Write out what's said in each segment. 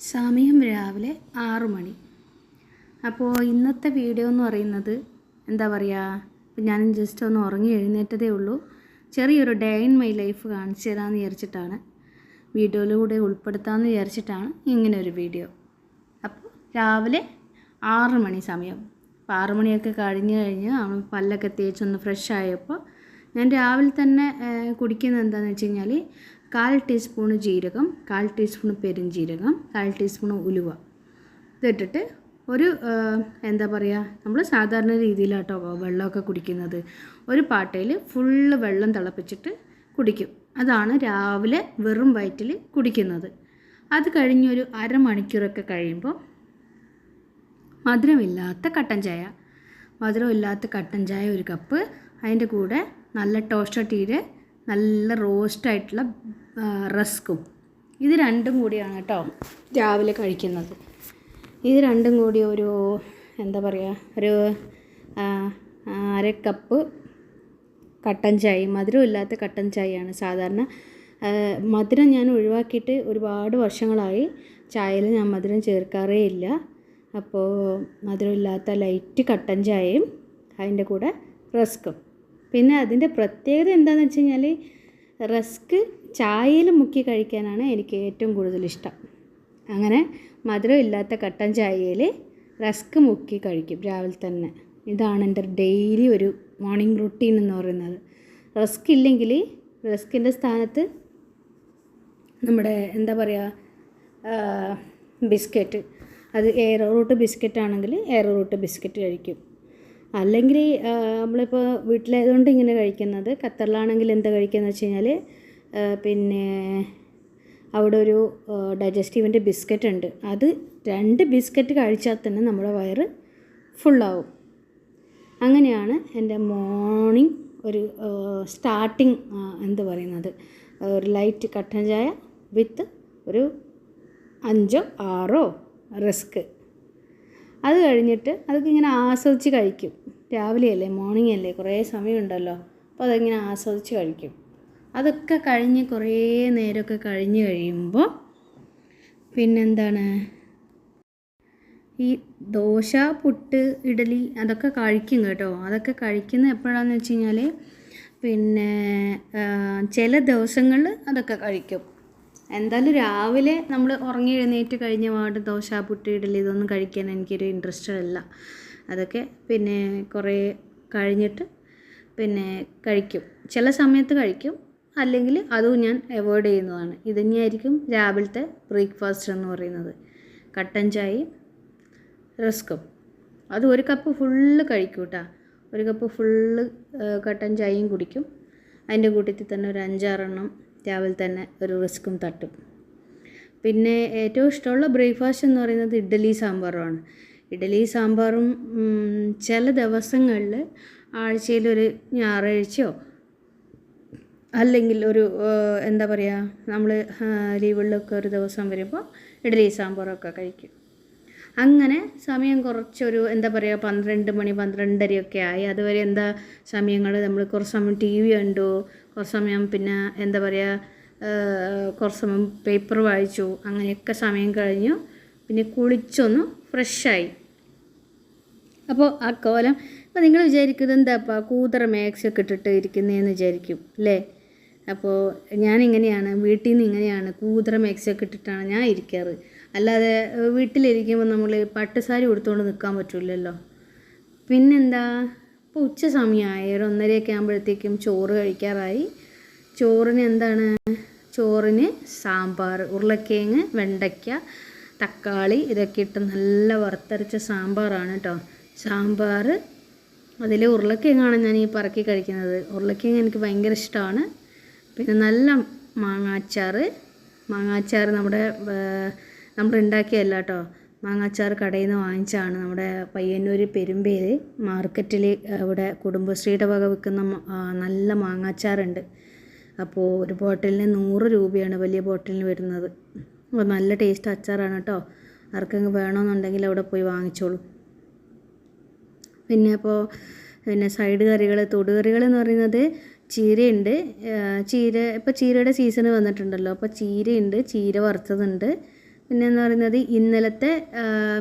സമയം രാവിലെ ആറ് മണി. അപ്പോൾ ഇന്നത്തെ വീഡിയോ എന്ന് പറയുന്നത് എന്താ പറയുക ഞാൻ ജസ്റ്റ് ഒന്ന് ഉറങ്ങി എഴുന്നേറ്റതേ ഉള്ളൂ. ചെറിയൊരു ഡേ ഇൻ മൈ ലൈഫ് കാണിച്ചു തരാമെന്ന് വിചാരിച്ചിട്ടാണ്. വീഡിയോയിലൂടെ ഉൾപ്പെടുത്താമെന്ന് വിചാരിച്ചിട്ടാണ് ഇങ്ങനൊരു വീഡിയോ. അപ്പോൾ രാവിലെ ആറ് മണി സമയം. അപ്പോൾ ആറ് മണിയൊക്കെ കഴിഞ്ഞ് കഴിഞ്ഞ് പല്ലൊക്കെ തേച്ചൊന്ന് ഫ്രഷ് ആയപ്പോൾ ഞാൻ രാവിലെ തന്നെ കുടിക്കുന്നത് എന്താണെന്ന് വെച്ച് കഴിഞ്ഞാൽ കാൽ ടീസ്പൂണ് ജീരകം കാൽ ടീസ്പൂണ് പെരുംജീരകം കാൽ ടീസ്പൂണ് ഉലുവ. ഇതിട്ടിട്ട് ഒരു എന്താ പറയുക നമ്മൾ സാധാരണ രീതിയിലാട്ടോ വെള്ളമൊക്കെ കുടിക്കുന്നത്. ഒരു പാട്ടയിൽ ഫുള്ള് വെള്ളം തിളപ്പിച്ചിട്ട് കുടിക്കും. അതാണ് രാവിലെ വെറും വയറ്റിൽ കുടിക്കുന്നത്. അത് കഴിഞ്ഞൊരു അരമണിക്കൂറൊക്കെ കഴിയുമ്പോൾ മധുരമില്ലാത്ത കട്ടൻ ചായ. മധുരമില്ലാത്ത കട്ടൻ ചായ ഒരു കപ്പ്. അതിന്റെ കൂടെ നല്ല ടോസ്റ്റ് ടീര് നല്ല റോസ്റ്റായിട്ടുള്ള റസ്ക്കും ഇത് രണ്ടും കൂടിയാണ് കേട്ടോ രാവിലെ കഴിക്കുന്നത്. ഇത് രണ്ടും കൂടി ഒരു എന്താ പറയുക ഒരു അര കപ്പ് കട്ടൻ ചായ മധുരമില്ലാത്ത കട്ടൻ ചായയാണ് സാധാരണ മധുരം ഞാൻ ഒഴിവാക്കിയിട്ട് ഒരുപാട് വർഷങ്ങളായി ചായയിൽ ഞാൻ മധുരം ചേർക്കാറേ ഇല്ല. അപ്പോൾ മധുരമില്ലാത്ത ലൈറ്റ് കട്ടൻ ചായയും അതിന്റെ കൂടെ റസ്ക്കും പിന്നെ അതിന്റെ പ്രത്യേകത എന്താണെന്ന് വെച്ച് കഴിഞ്ഞാൽ റസ്ക് ചായയിൽ മുക്കി കഴിക്കാനാണ് എനിക്ക് ഏറ്റവും കൂടുതൽ ഇഷ്ടം. അങ്ങനെ മധുരമില്ലാത്ത കട്ടൻ ചായയിൽ റസ്ക് മുക്കി കഴിക്കും രാവിലെ തന്നെ. ഇതാണ് എന്റെ ഡെയിലി ഒരു മോർണിംഗ് റുട്ടീൻ എന്ന് പറയുന്നത്. റസ്ക് ഇല്ലെങ്കിൽ റസ്കിന്റെ സ്ഥാനത്ത് നമ്മുടെ എന്താ പറയുക ബിസ്ക്കറ്റ്. അത് എയർ റൂട്ട് ബിസ്ക്കറ്റ് ആണെങ്കിൽ എയർ റൂട്ട് ബിസ്ക്കറ്റ് കഴിക്കും. അല്ലെങ്കിൽ നമ്മളിപ്പോൾ വീട്ടിലായതുകൊണ്ട് ഇങ്ങനെ കഴിക്കുന്നത്. ഖത്തറിലാണെങ്കിൽ എന്താ കഴിക്കുന്നത് വെച്ച് കഴിഞ്ഞാൽ പിന്നെ അവിടെ ഒരു ഡൈജസ്റ്റീവിന്റെ ബിസ്ക്കറ്റ് ഉണ്ട്. അത് രണ്ട് ബിസ്ക്കറ്റ് കഴിച്ചാൽ തന്നെ നമ്മുടെ വയറ് ഫുള്ളാവും അങ്ങനെയാണ് എന്റെ മോർണിംഗ് ഒരു സ്റ്റാർട്ടിങ് എന്ത് പറയുന്നത്? ഒരു ലൈറ്റ് കട്ടൻ ചായ വിത്ത് ഒരു അഞ്ചോ ആറോ റിസ്ക് അത് കഴിഞ്ഞിട്ട് അതൊക്കെ ഇങ്ങനെ ആസ്വദിച്ച് കഴിക്കും. രാവിലെയല്ലേ മോർണിംഗ് അല്ലേ കുറേ സമയമുണ്ടല്ലോ. അപ്പോൾ അതിങ്ങനെ ആസ്വദിച്ച് കഴിക്കും? അതൊക്കെ കഴിഞ്ഞ് കുറേ നേരമൊക്കെ കഴിഞ്ഞ് കഴിയുമ്പോൾ പിന്നെന്താണ്? ഈ ദോശ പുട്ട് ഇഡലി അതൊക്കെ കഴിക്കും കേട്ടോ. അതൊക്കെ കഴിക്കുന്ന എപ്പോഴാണെന്ന് വെച്ച് കഴിഞ്ഞാൽ പിന്നെ ചില ദിവസങ്ങളിൽ അതൊക്കെ കഴിക്കും. എന്തായാലും രാവിലെ നമ്മൾ ഉറങ്ങി എഴുന്നേറ്റ് കഴിഞ്ഞ പാട് ദോശ പുട്ട് ഇഡലി ഇതൊന്നും കഴിക്കാൻ എനിക്കൊരു ഇൻട്രസ്റ്റ് അല്ല. അതൊക്കെ പിന്നെ കുറേ കഴിഞ്ഞിട്ട് പിന്നെ കഴിക്കും. ചില സമയത്ത് കഴിക്കും. അല്ലെങ്കിൽ അതും ഞാൻ അവോയ്ഡ് ചെയ്യുന്നതാണ്. ഇത് തന്നെയായിരിക്കും രാവിലത്തെ ബ്രേക്ക്ഫാസ്റ്റ് എന്ന് പറയുന്നത്. കട്ടൻ ചായയും റസ്ക്കും അത് ഒരു കപ്പ് ഫുള്ള് കഴിക്കും കേട്ടോ ഒരു കപ്പ് ഫുള്ള് കട്ടൻ ചായയും കുടിക്കും. അതിന്റെ കൂട്ടത്തിൽ തന്നെ ഒരു അഞ്ചാറെണ്ണം രാവിലെ തന്നെ ഒരു റിസ്ക്കും തട്ടും. പിന്നെ ഏറ്റവും ഇഷ്ടമുള്ള ബ്രേക്ക്ഫാസ്റ്റ് എന്ന് പറയുന്നത് ഇഡ്ഡലി സാമ്പാറുമാണ്. ഇഡ്ഡലി സാമ്പാറും ചില ദിവസങ്ങളിൽ ആഴ്ചയിലൊരു ഞായറാഴ്ചയോ അല്ലെങ്കിൽ ഒരു എന്താ പറയുക നമ്മൾ ലീവുകളിലൊക്കെ ഒരു ദിവസം വരുമ്പോൾ ഇഡലി സാമ്പാറൊക്കെ കഴിക്കും. അങ്ങനെ സമയം കുറച്ചൊരു എന്താ പറയുക പന്ത്രണ്ട് മണി പന്ത്രണ്ടരയൊക്കെ ആയി. അതുവരെ എന്താ സമയങ്ങൾ? നമ്മൾ കുറച്ച് സമയം ടി വി കണ്ടു. കുറച്ച് സമയം പിന്നെ എന്താ പറയുക കുറച്ച് സമയം പേപ്പർ വായിച്ചു. അങ്ങനെയൊക്കെ സമയം കഴിഞ്ഞു. പിന്നെ കുളിച്ചൊന്ന് ഫ്രഷായി. അപ്പോൾ ആ കോലം അപ്പോൾ നിങ്ങൾ വിചാരിക്കുന്നത് എന്താപ്പാ? കൂതറ മാക്സൊക്കെ ഇട്ടിട്ട് ഇരിക്കുന്നതെന്ന് വിചാരിക്കും അല്ലേ അപ്പോൾ ഞാനിങ്ങനെയാണ് വീട്ടിൽ നിന്ന് ഇങ്ങനെയാണ് കൂതറ മേക്സൊക്കെ ഇട്ടിട്ടാണ് ഞാൻ ഇരിക്കാറ്. അല്ലാതെ വീട്ടിലിരിക്കുമ്പോൾ നമ്മൾ പട്ടുസാരി ഉടുത്തുകൊണ്ട് നിൽക്കാൻ പറ്റില്ലല്ലോ പിന്നെന്താ ഇപ്പോൾ ഉച്ച സമയമായി ഒരു ഒന്നരയൊക്കെ ആകുമ്പോഴത്തേക്കും ചോറ് കഴിക്കാറായി. ചോറിന് എന്താണ്? ചോറിന് സാമ്പാർ ഉരുളക്കിഴങ്ങ് വെണ്ടയ്ക്ക തക്കാളി ഇതൊക്കെ ഇട്ട് നല്ല വറുത്തരച്ച സാമ്പാറാണ് കേട്ടോ സാമ്പാർ അതിൽ ഉരുളക്കിഴങ്ങാണ് ഞാൻ ഈ പറക്കി കഴിക്കുന്നത്. ഉരുളക്കിഴങ്ങ് എനിക്ക് ഭയങ്കര ഇഷ്ടമാണ് പിന്നെ നല്ല മാങ്ങാച്ചാർ മാങ്ങാച്ചാർ നമ്മുടെ നമ്മൾ ഉണ്ടാക്കിയല്ല കേട്ടോ മാങ്ങാച്ചാർ കടയിൽ നിന്ന് വാങ്ങിച്ചാണ് നമ്മുടെ പയ്യന്നൂർ പെരുമ്പേര് മാർക്കറ്റിൽ ഇവിടെ കുടുംബശ്രീയുടെ വക വിൽക്കുന്ന നല്ല മാങ്ങാച്ചാറുണ്ട്. അപ്പോൾ ഒരു ബോട്ടിലിന് നൂറ് രൂപയാണ് വലിയ ബോട്ടിലിന് വരുന്നത്. അപ്പോൾ നല്ല ടേസ്റ്റ് അച്ചാറാണ് കേട്ടോ ആർക്കെങ്കിലും വേണമെന്നുണ്ടെങ്കിൽ അവിടെ പോയി വാങ്ങിച്ചോളൂ. പിന്നെ അപ്പോൾ പിന്നെ സൈഡ് കറികൾ തൊടുകറികൾ എന്ന് പറയുന്നത് ചീരയുണ്ട്. ചീര ഇപ്പോൾ ചീരയുടെ സീസൺ വന്നിട്ടുണ്ടല്ലോ. അപ്പോൾ ചീരയുണ്ട് ചീര വറുത്തതുണ്ട്. പിന്നെ എന്ന് പറയുന്നത് ഇന്നലത്തെ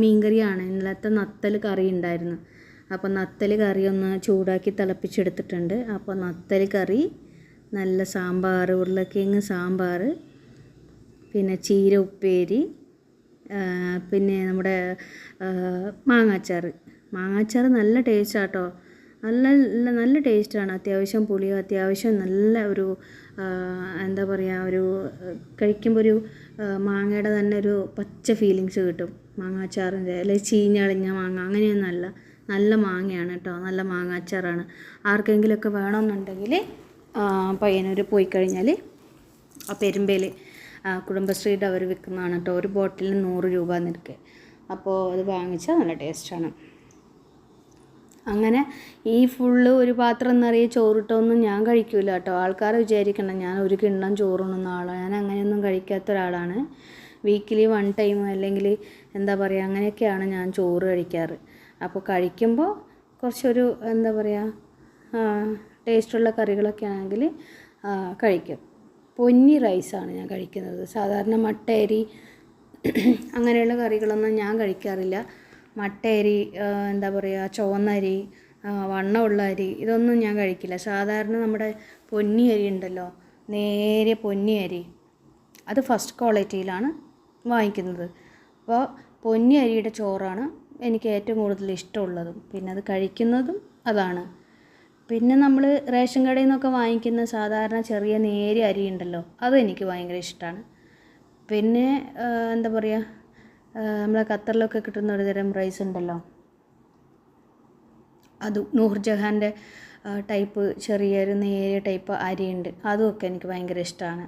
മീൻകറിയാണ്. ഇന്നലത്തെ നത്തൽ കറി ഉണ്ടായിരുന്നു. അപ്പോൾ നത്തൽ കറി ഒന്ന് ചൂടാക്കി തിളപ്പിച്ചെടുത്തിട്ടുണ്ട്. അപ്പോൾ നത്തൽ കറി നല്ല സാമ്പാർ ഉരുളക്കിഴങ്ങ് സാമ്പാർ പിന്നെ ചീര ഉപ്പേരി പിന്നെ നമ്മുടെ മാങ്ങാച്ചാറ്. മാങ്ങാച്ചാറ് നല്ല ടേസ്റ്റാട്ടോ നല്ല നല്ല നല്ല ടേസ്റ്റാണ്. അത്യാവശ്യം പുളിയും അത്യാവശ്യം നല്ല ഒരു എന്താ പറയുക ഒരു കഴിക്കുമ്പോൾ ഒരു മാങ്ങയുടെ തന്നെ ഒരു പച്ച ഫീലിങ്സ് കിട്ടും. മാങ്ങാച്ചാറിന്റെ അല്ലെങ്കിൽ ചീഞ്ഞളിഞ്ഞ മാങ്ങ അങ്ങനെയൊന്നുമല്ല നല്ല മാങ്ങയാണ് കേട്ടോ നല്ല മാങ്ങാച്ചാറാണ്. ആർക്കെങ്കിലുമൊക്കെ വേണമെന്നുണ്ടെങ്കിൽ പയ്യനൂർ പോയി കഴിഞ്ഞാൽ ആ പെരുമ്പേൽ കുടുംബശ്രീയുടെ അവർ വിൽക്കുന്നതാണ് കേട്ടോ ഒരു ബോട്ടിലിന് നൂറ് രൂപ നിരക്ക്. അപ്പോൾ അത് വാങ്ങിച്ചാൽ നല്ല ടേസ്റ്റാണ്. അങ്ങനെ ഈ ഫുള്ള് ഒരു പാത്രം നിറയെ ചോറിട്ടൊന്നും ഞാൻ കഴിക്കൂല കേട്ടോ. ആൾക്കാർ വിചാരിക്കണം ഞാൻ ഒരു കിണ്ണം ചോറുണ്ണുന്ന ആളാണ് ഞാൻ അങ്ങനെയൊന്നും കഴിക്കാത്ത ഒരാളാണ്. വീക്കിലി വൺ ടൈം അല്ലെങ്കിൽ എന്താ പറയുക അങ്ങനെയൊക്കെയാണ് ഞാൻ ചോറ് കഴിക്കാറ്. അപ്പോൾ കഴിക്കുമ്പോൾ കുറച്ചൊരു എന്താ പറയുക ടേസ്റ്റുള്ള കറികളൊക്കെ ആണെങ്കിൽ കഴിക്കും. പൊന്നി റൈസാണ് ഞാൻ കഴിക്കുന്നത്. സാധാരണ മട്ടയരി അങ്ങനെയുള്ള കറികളൊന്നും ഞാൻ കഴിക്കാറില്ല. മട്ടയരി അരി എന്താ പറയുക ചുവന്നരി വണ്ണ വണ്ണമുള്ള അരി ഇതൊന്നും ഞാൻ കഴിക്കില്ല. സാധാരണ നമ്മുടെ പൊന്നി അരി ഉണ്ടല്ലോ നേരെ പൊന്നി അരി അത് ഫസ്റ്റ് ക്വാളിറ്റിയിലാണ് വാങ്ങിക്കുന്നത്. അപ്പോൾ പൊന്നി അരിയുടെ ചോറാണ് എനിക്ക് ഏറ്റവും കൂടുതൽ ഇഷ്ടമുള്ളതും. പിന്നെ അത് കഴിക്കുന്നതും അതാണ്. പിന്നെ നമ്മൾ റേഷൻ കടയിൽ നിന്നൊക്കെ വാങ്ങിക്കുന്ന സാധാരണ ചെറിയ നേരിയ അരി ഉണ്ടല്ലോ അതും എനിക്ക് ഭയങ്കര ഇഷ്ടമാണ് പിന്നെ എന്താ പറയുക നമ്മളെ ഖത്തറിലൊക്കെ കിട്ടുന്ന ഒരു തരം റൈസ് ഉണ്ടല്ലോ. അത് നൂർജഹാന്റെ ടൈപ്പ് ചെറിയൊരു നേരിയ ടൈപ്പ് അരിയുണ്ട്. അതുമൊക്കെ എനിക്ക് ഭയങ്കര ഇഷ്ടമാണ്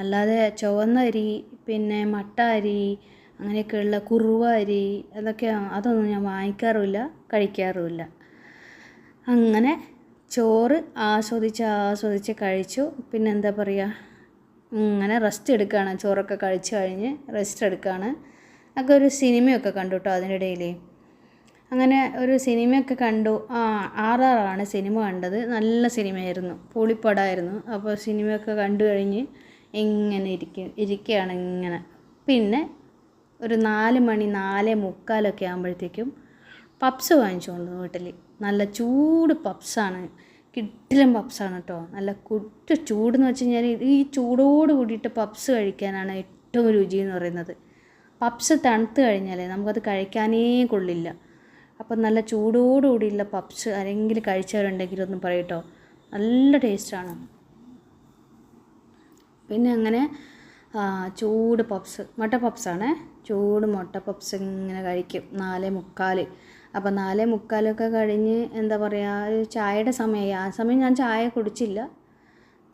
അല്ലാതെ ചുവന്ന അരി പിന്നെ മട്ട അരി അങ്ങനെയൊക്കെയുള്ള കുറുവ അരി അതൊക്കെ അതൊന്നും ഞാൻ വാങ്ങിക്കാറുമില്ല കഴിക്കാറുമില്ല. അങ്ങനെ ചോറ് ആസ്വദിച്ച് ആസ്വദിച്ച് കഴിച്ചു. പിന്നെന്താ പറയുക ഇങ്ങനെ റെസ്റ്റ് എടുക്കുകയാണ് ചോറൊക്കെ കഴിച്ചു കഴിഞ്ഞ് റെസ്റ്റ് എടുക്കുകയാണ് ഒക്കെ ഒരു സിനിമയൊക്കെ കണ്ടു കേട്ടോ അതിനിടയിൽ അങ്ങനെ ഒരു സിനിമയൊക്കെ കണ്ടു. ആ ആർ ആർ ആണ് സിനിമ കണ്ടത്. നല്ല സിനിമയായിരുന്നു. പൊളിപ്പടായിരുന്നു അപ്പോൾ സിനിമയൊക്കെ കണ്ടു കഴിഞ്ഞ് ഇങ്ങനെ ഇരിക്കും ഇരിക്കുകയാണ് ഇങ്ങനെ. പിന്നെ ഒരു നാല് മണി നാല് മുക്കാലൊക്കെ ആകുമ്പോഴത്തേക്കും പപ്സ് വാങ്ങിച്ചു കൊണ്ട് വീട്ടിൽ. നല്ല ചൂട് പപ്സാണ്. കിട്ടിലും പപ്സാണ് കേട്ടോ നല്ല കുറ്റ ചൂടെന്ന് വെച്ച് കഴിഞ്ഞാൽ ഈ ചൂടോട് കൂടിയിട്ട് പപ്സ് കഴിക്കാനാണ് ഏറ്റവും രുചി എന്ന് പറയുന്നത്. പപ്സ് തണുത്ത് കഴിഞ്ഞാൽ നമുക്കത് കഴിക്കാനേ കൊള്ളില്ല. അപ്പം നല്ല ചൂടോടുകൂടിയുള്ള പപ്സ് ആരെങ്കിലും കഴിച്ചവരുണ്ടെങ്കിൽ ഒന്ന് പറയട്ടോ. നല്ല ടേസ്റ്റാണ്. പിന്നെ അങ്ങനെ ചൂട് പപ്സ് മുട്ട പപ്സാണ്. ചൂട് മുട്ട പപ്സ് ഇങ്ങനെ കഴിക്കും നാല് മുക്കാൽ അപ്പം നാല് മുക്കാലൊക്കെ കഴിഞ്ഞ് എന്താ പറയുക ഒരു ചായയുടെ സമയമായി ആ സമയം ഞാൻ ചായ കുടിച്ചില്ല.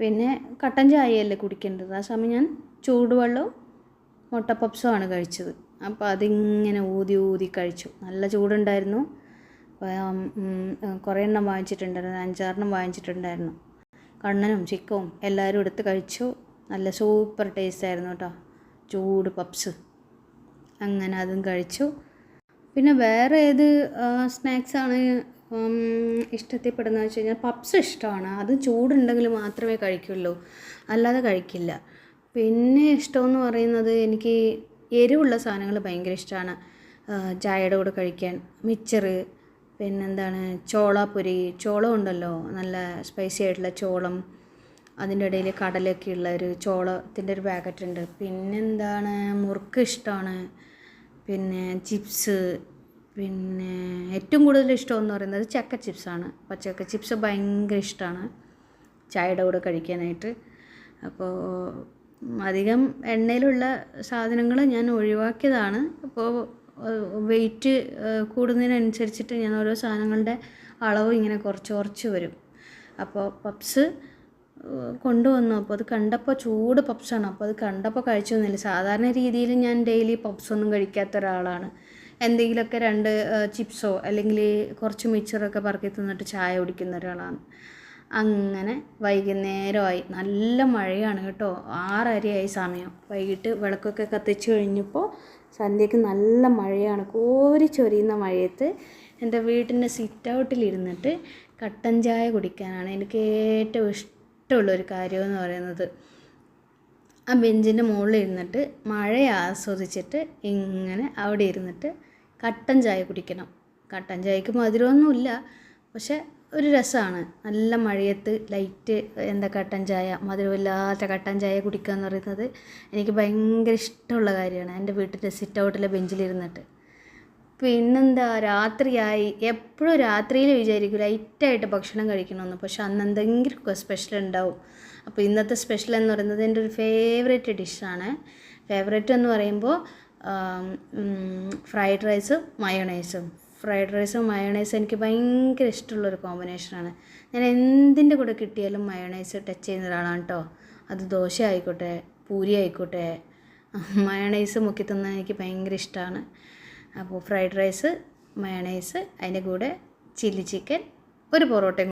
പിന്നെ കട്ടൻ ചായയല്ലേ കുടിക്കേണ്ടത്. ആ സമയം ഞാൻ ചൂടുവെള്ളവും മുട്ട പപ്സുമാണ് കഴിച്ചത്. അപ്പോൾ അതിങ്ങനെ ഊതി ഊതി കഴിച്ചു. നല്ല ചൂടുണ്ടായിരുന്നു. കുറേ എണ്ണം വാങ്ങിച്ചിട്ടുണ്ടായിരുന്നു. അഞ്ചാറെണ്ണം വാങ്ങിച്ചിട്ടുണ്ടായിരുന്നു. കണ്ണനും ചിക്കവും എല്ലാവരും എടുത്ത് കഴിച്ചു. നല്ല സൂപ്പർ ടേസ്റ്റ് ആയിരുന്നു കേട്ടോ. ചൂട് പപ്സ്. അങ്ങനെ അതും കഴിച്ചു. പിന്നെ വേറെ ഏത് സ്നാക്സാണ് ഇഷ്ടത്തിൽപ്പെടുന്നത് വെച്ച് കഴിഞ്ഞാൽ പപ്സ് ഇഷ്ടമാണ്. അത് ചൂടുണ്ടെങ്കിൽ മാത്രമേ കഴിക്കുള്ളൂ. അല്ലാതെ കഴിക്കില്ല. പിന്നെ ഇഷ്ടമെന്ന് പറയുന്നത് എനിക്ക് എരിവുള്ള സാധനങ്ങൾ ഭയങ്കര ഇഷ്ടമാണ്. ചായയുടെ കൂടെ കഴിക്കാൻ. മിച്ചറ് പിന്നെന്താണ് ചോളാപ്പൊരി. ചോളം ഉണ്ടല്ലോ നല്ല സ്പൈസി ആയിട്ടുള്ള ചോളം. അതിന്റെ ഇടയിൽ കടലൊക്കെ ഉള്ള ഒരു ചോളത്തിന്റെ ഒരു പാക്കറ്റ് ഉണ്ട്. പിന്നെന്താണ് മുറുക്ക് ഇഷ്ടമാണ്. പിന്നെ ചിപ്സ് പിന്നെ ഏറ്റവും കൂടുതൽ ഇഷ്ടമെന്ന് പറയുന്നത് ചക്ക ചിപ്സാണ് അപ്പോൾ ചക്ക ചിപ്സ് ഭയങ്കര ഇഷ്ടമാണ്. ചായയുടെ കൂടെ കഴിക്കാനായിട്ട്. അപ്പോൾ അധികം എണ്ണയിലുള്ള സാധനങ്ങൾ ഞാൻ ഒഴിവാക്കിയതാണ്. അപ്പോൾ വെയിറ്റ് കൂടുന്നതിനനുസരിച്ചിട്ട് ഞാൻ ഓരോ സാധനങ്ങളുടെ അളവ് ഇങ്ങനെ കുറച്ച് കുറച്ച് വരും. അപ്പോൾ പപ്സ് കൊണ്ടുവന്നു. അപ്പോൾ അത് കണ്ടപ്പോൾ ചൂട് പപ്സാണ്. അപ്പോൾ അത് കണ്ടപ്പോൾ കഴിച്ചു എന്നില്ല സാധാരണ രീതിയിൽ ഞാൻ ഡെയിലി പപ്സൊന്നും കഴിക്കാത്ത ഒരാളാണ്. എന്തെങ്കിലുമൊക്കെ രണ്ട് ചിപ്സോ അല്ലെങ്കിൽ കുറച്ച് മിച്ചറൊക്കെ പറക്കി തിന്നിട്ട് ചായ കുടിക്കുന്ന ഒരാളാണ്. അങ്ങനെ വൈകുന്നേരമായി. നല്ല മഴയാണ് കേട്ടോ. ആറരയായി സമയം. വൈകിട്ട് വിളക്കൊക്കെ കത്തിച്ച് കഴിഞ്ഞപ്പോൾ സന്ധ്യയ്ക്ക് നല്ല മഴയാണ്. കോരി ചൊരിയുന്ന മഴയത്ത് എന്റെ വീട്ടിന്റെ സിറ്റ് ഔട്ടിലിരുന്നിട്ട് കട്ടൻ ചായ കുടിക്കാനാണ് എനിക്ക് ഏറ്റവും ഇഷ്ടമുള്ളൊരു കാര്യമെന്ന് പറയുന്നത്. ആ ബെഞ്ചിന്റെ മുകളിൽ ഇരുന്നിട്ട് മഴ ആസ്വദിച്ചിട്ട് ഇങ്ങനെ അവിടെ ഇരുന്നിട്ട് കട്ടൻ ചായ കുടിക്കണം. കട്ടൻ ചായക്ക് മധുരമൊന്നുമില്ല. പക്ഷെ ഒരു രസമാണ് നല്ല മഴയത്ത് ലൈറ്റ് എന്താ കട്ടൻ ചായ മധുരമില്ലാത്ത കട്ടൻ ചായ കുടിക്കുക എന്ന് പറയുന്നത് എനിക്ക് ഭയങ്കര ഇഷ്ടമുള്ള കാര്യമാണ്. എന്റെ വീട്ടിന്റെ സിറ്റ് ഔട്ടിലെ ബെഞ്ചിലിരുന്നിട്ട്. പിന്നെന്താ രാത്രിയായി. എപ്പോഴും രാത്രിയിൽ വിചാരിക്കും ലൈറ്റായിട്ട് ഭക്ഷണം കഴിക്കണമെന്ന്. പക്ഷെ അന്ന് എന്തെങ്കിലും സ്പെഷ്യൽ ഉണ്ടാവും. അപ്പോൾ ഇന്നത്തെ സ്പെഷ്യൽ എന്ന് പറയുന്നത് എന്റെ ഒരു ഫേവറേറ്റ് ഡിഷാണ്. ഫേവറേറ്റ് എന്ന് പറയുമ്പോൾ ഫ്രൈഡ് റൈസും മയോണൈസും. ഫ്രൈഡ് റൈസും മയോണൈസും എനിക്ക് ഭയങ്കര ഇഷ്ടമുള്ളൊരു കോമ്പിനേഷനാണ്. ഞാൻ എന്തിന്റെ കൂടെ കിട്ടിയാലും മയോണൈസ് ടച്ച് ചെയ്യുന്ന ഒരാളാണ് കേട്ടോ അത് ദോശ ആയിക്കോട്ടെ പൂരി ആയിക്കോട്ടെ മയോണൈസ് മുക്കി തിന്നാൻ എനിക്ക് ഭയങ്കര ഇഷ്ടമാണ് അപ്പോൾ ഫ്രൈഡ് റൈസ് മയോണൈസ് അതിന്റെ കൂടെ ചില്ലി ചിക്കൻ ഒരു പൊറോട്ടയും